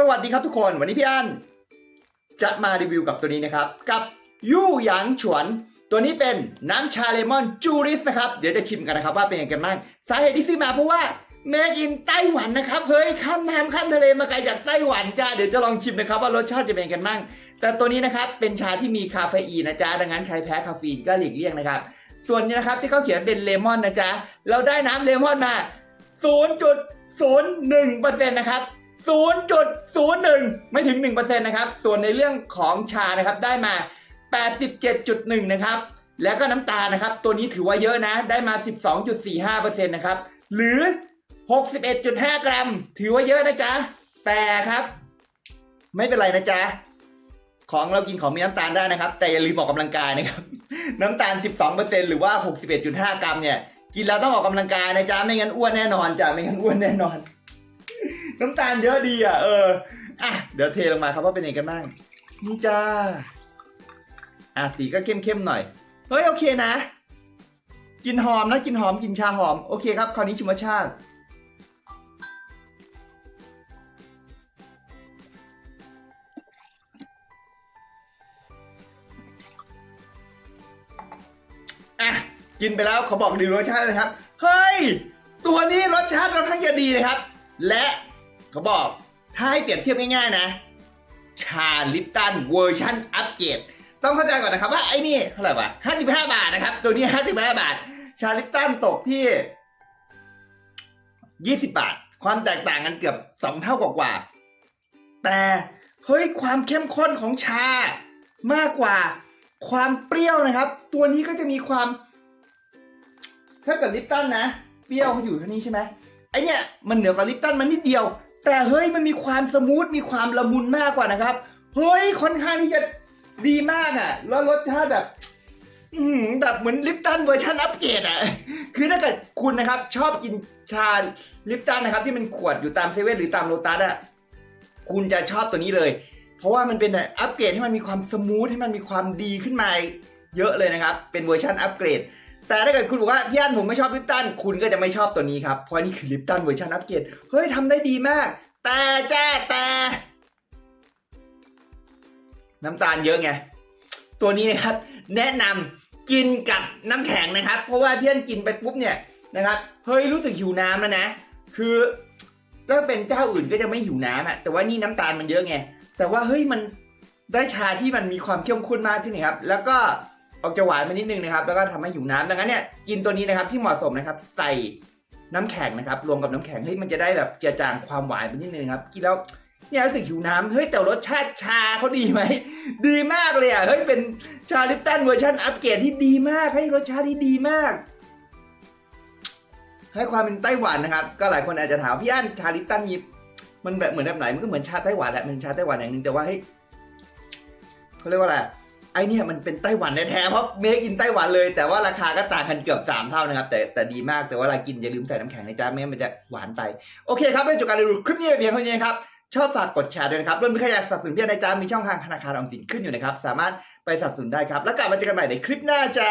สวัสดีครับทุกคนวันนี้พี่อันจะมารีวิวกับตัวนี้นะครับ กับยู่หยางฉวน ตัวนี้เป็นน้ำชาเลมอนจูริสนะครับ เดี๋ยวจะชิมกันนะครับว่าเป็นยังไงกันบ้างสาเหตุที่ซื้อมาเพราะว่าเมดอินไต้หวันนะครับเฮ้ยข้ามน้ำข้ามทะเลมาไกลจากไต้หวันจ้าเดี๋ยวจะลองชิมนะครับว่ารสชาติจะเป็นยังไงกันบ้างแต่ตัวนี้นะครับเป็นชาที่มีคาเฟอีนนะจ๊ะดังนั้นใครแพ้คาเฟอีนก็หลีกเลี่ยงนะครับ ส่วนนี้นะครับที่เขาเขียนเป็นเลมอนนะจ๊ะเราได้น้ำเลมอนมา0.01%นะครับ 0.01 ไม่ถึง 1%นะครับ ส่วนในเรื่องของชานะครับได้มา 87.1 นะครับ แล้วก็น้ำตาลนะครับ ตัวนี้ถือว่าเยอะนะ ได้มา 12.45%นะครับ หรือ 61.5 กรัม ถือว่าเยอะนะจ๊ะ แต่ครับ ไม่เป็นไรนะจ๊ะ ของเรากินของมีน้ำตาลได้นะครับ แต่อย่าลืมออกกำลังกายนะครับ น้ำตาล 12%หรือว่า 61.5 กรัมเนี่ย กินแล้วต้องออกกำลังกายนะจ๊ะ ไม่งั้นอ้วนแน่นอนจ้ะ ไม่งั้นอ้วนแน่นอน น้ำตาลเยอะดีอะเอออะเดี๋ยวเทลงมาครับว่าเป็นยังไงกันบ้างนี่จ้าอะสีก็เข้มๆหน่อยเฮ้ยโอเคนะกินหอมนะกินหอมกินชาหอมโอเคครับคราวนี้ชิมรสชาติอะกินไปแล้วเขาบอกดีรสชาตินะครับ เฮ้ย ตัวนี้รสชาติค่อนข้างจะดีนะครับ และ เขาบอกถ้าให้เปรียบเทียบง่ายๆนะ ชาลิปตันเวอร์ชันอัปเกรดต้องเข้าใจก่อนนะครับว่าไอ้นี่เท่าไหร่วะ55บาทนะครับ ตัวนี้55บาท ชาลิปตันตกที่20บาท ความแตกต่างกันเกือบ2เท่ากว่าแต่ เฮ้ยความเข้มข้นของชามากกว่า ความเปรี้ยวนะครับ ตัวนี้ก็จะมีความ ถ้าเกิดลิปตันนะ เปรี้ยวเขาอยู่เท่านี้ใช่ไหมไอเนี่ยมันเหนือกว่าลิปตันมันนิดเดียว แต่เฮ้ยมันมีความสมูทมีความละมุนมากกว่านะครับ เฮ้ยค่อนข้างที่จะดีมากอะ แล้วรสชาติแบบอือหือแบบเหมือนลิปตันเวอร์ชันอัปเกรดอะ คือถ้าเกิดคุณนะครับ ชอบกินชาลิปตันนะครับ ที่มันขวดอยู่ตามเซเว่นหรือตามโลตัสอะคุณจะชอบตัวนี้เลย เพราะว่ามันเป็นอัปเกรดให้มันมีความสมูทให้มันมีความดีขึ้นมาเยอะเลยนะครับ เป็นเวอร์ชันอัปเกรด แต่ถ้าเกิดคุณบอกว่าพี่อันผมไม่ชอบลิปตัน คุณก็จะไม่ชอบตัวนี้ครับ เพราะนี่คือลิปตันเวอร์ชันอัปเกรด เฮ้ยทำได้ดีมาก แต่จ้าแต่ น้ำตาลเยอะไง ตัวนี้นะครับ แนะนำกินกับน้ำแข็งนะครับ เพราะว่าเพี่อนกินไปปุ๊บเนี่ยนะครับเฮ้ยรู้สึกหิวน้ำแล้วนะ คือถ้าเป็นเจ้าอื่นก็จะไม่หิวน้ำอะแต่ว่านี่น้ำตาลมันเยอะไง แต่ว่าเฮ้ยมันได้ชาที่มันมีความเข้มข้นมากขึ้นนะครับ แล้วก็ออกจะหวานไปนิดนึงนะครับ แล้วก็ทำให้หิวน้ำดังนั้นเนี่ยกินตัวนี้นะครับที่เหมาะสมนะครับ ใส่ น้ำแข็งนะครับรวมกับน้ำแข็งเฮ้ยมันจะได้แบบเจือจางความหวานไปนิดนึงครับกินแล้วเนี่ยรู้สึกหิวน้ำเฮ้ยแต่รสชาติชาเขาดีไหมดีมากเลยอะเฮ้ยเป็นชาลิปตันเวอร์ชันอัปเกรดที่ดีมากให้รสชาติที่ดีมากให้ความเป็นไต้หวันนะครับ ก็หลายคนอาจจะถามพี่อั้นชาลิปตันยิบมันแบบเหมือนแบบไหนมันก็เหมือนชาไต้หวันแหละมันชาไต้หวันอย่างหนึ่งแต่ว่าเฮ้ยเขาเรียกว่าอะไร ไอเนี่ยมันเป็นไต้หวันแท้ๆเพราะเมคอินไต้หวันเลย แต่ว่าราคาก็ต่างกันเกือบสามเท่านะครับ แต่แต่ดีมากแต่ว่าเรากินอย่าลืมใส่น้ำแข็งนะจ๊ะไม่งั้นมันจะหวานไป โอเคครับเป็นจบการรีวิวคลิปนี้เพียงเท่านี้นะครับ ชอบฝากกดแชร์ด้วยนะครับรวมถึงใครอยากสนับสนุนพี่อนในจ้ามีช่องทางธนาคารออมสินขึ้นอยู่นะครับ สามารถไปสนับสนุนได้ครับ แล้วกลับมาเจอกันใหม่ในคลิปหน้าจ้า